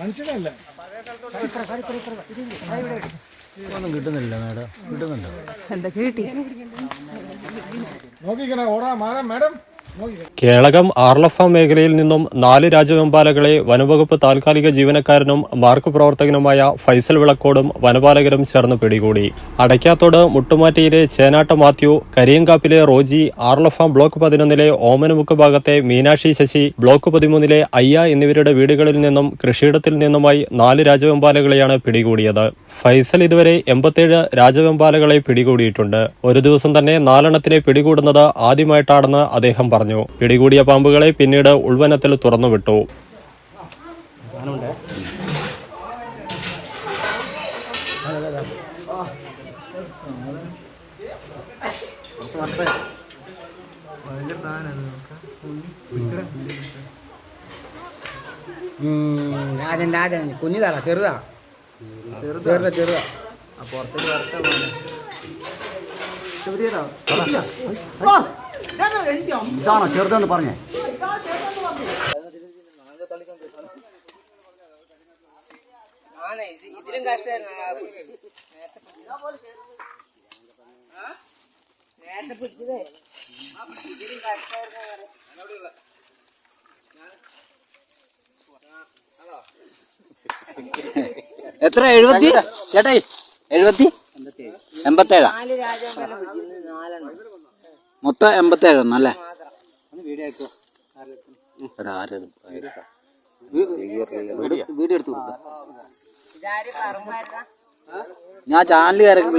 മനുഷ്യനല്ല? ഒന്നും കിട്ടുന്നില്ല മേഡം. കിട്ടുന്നുണ്ടോ? കിട്ടി? നോക്കിക്കണേ ഓടാ മാഡം മാഡം. കേളകം ആർലഫ മേഖലയിൽ നിന്നും നാല് രാജവെമ്പാലകളെ വനവകുപ്പ് താൽക്കാലിക ജീവനക്കാരനും മാർക്ക് പ്രവർത്തകനുമായ ഫൈസൽ വിളക്കോടും വനപാലകരും ചേർന്ന് പിടികൂടി. അടയ്ക്കാത്തോട് മുട്ടുമാറ്റിയിലെ ചേനാട്ട മാത്യു കരിയങ്കാപ്പിലെ റോജി ആർലഫ ബ്ലോക്ക് പതിനൊന്നിലെ ഓമനമുക്ക് ഭാഗത്തെ മീനാക്ഷി ശശി ബ്ലോക്ക് പതിമൂന്നിലെ അയ്യ എന്നിവരുടെ വീടുകളിൽ നിന്നും കൃഷിയിടത്തിൽ നിന്നുമായി നാല് രാജവെമ്പാലകളെയാണ് പിടികൂടിയത്. ഫൈസൽ ഇതുവരെ എൺപത്തേഴ് രാജവെമ്പാലകളെ പിടികൂടിയിട്ടുണ്ട്. ഒരു ദിവസം തന്നെ നാലെണ്ണത്തിനെ പിടികൂടുന്നത് ആദ്യമായിട്ടാണെന്ന് അദ്ദേഹം പറഞ്ഞു. പിടികൂടിയ പാമ്പുകളെ പിന്നീട് ഉൾവനത്തിൽ തുറന്നുവിട്ടു. രാജൻ കുഞ്ഞിതാടാ ചെറുതാ. ചെറുതാ ചെറുതാ പുറത്തേക്ക് വരട്ടെ ഇതാണോ ചെറുതെന്ന് പറഞ്ഞേ? ഇതിലും കഷ്ടമായിരുന്നു. നേരത്തെ പിടിച്ചതേ ഇതിലും കഷ്ടമായിരുന്നു എത്ര? എഴുപത്തി? ചേട്ടാ എഴുപത്തി? എൺപത്തേഴാ. മൊത്തം എൺപത്തേഴെണ്ണം അല്ലേ? എടാ, ആരെടുക്കും? വീഡിയോ എടുത്തു കൊടുക്കാം. ഞാൻ ചാനലുകാരൊക്കെ